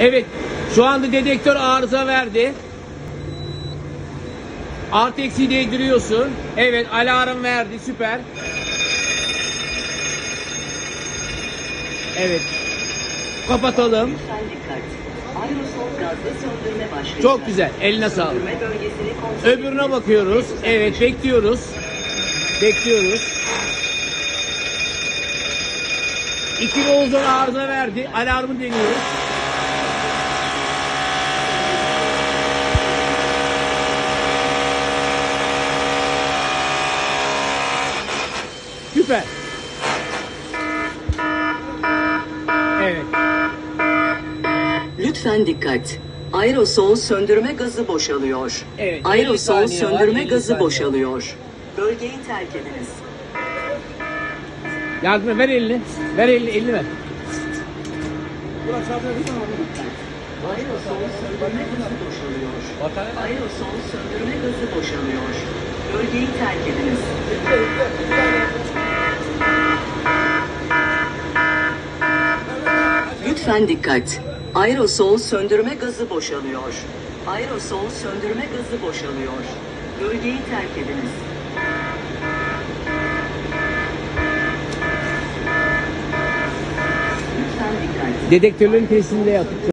Evet. Şu anda dedektör arıza verdi. Artı eksi değdiriyorsun. Evet alarm verdi süper. Evet. Kapatalım. Çok güzel. Eline sağlık. Öbürüne bakıyoruz. Evet bekliyoruz. Bekliyoruz. İki Oğuzhan arıza verdi. Alarmı deniyoruz. Süper. Evet. Lütfen dikkat. Aerosol söndürme gazı boşalıyor. Evet, 50 Aerosol saniye var, söndürme 50 gazı saniye. boşalıyor. Bölgeyi terk ediniz. Yardım et, ver elini. Ver elini, elini ver. Aerosol söndürme gazı boşalıyor. Aerosol söndürme gazı boşalıyor. Bölgeyi terk ediniz. Lütfen dikkat. Aerosol söndürme gazı boşalıyor. Aerosol söndürme gazı boşalıyor. Bölgeyi terk ediniz. Lütfen dikkat. Dedektörlerin testini de yaptık.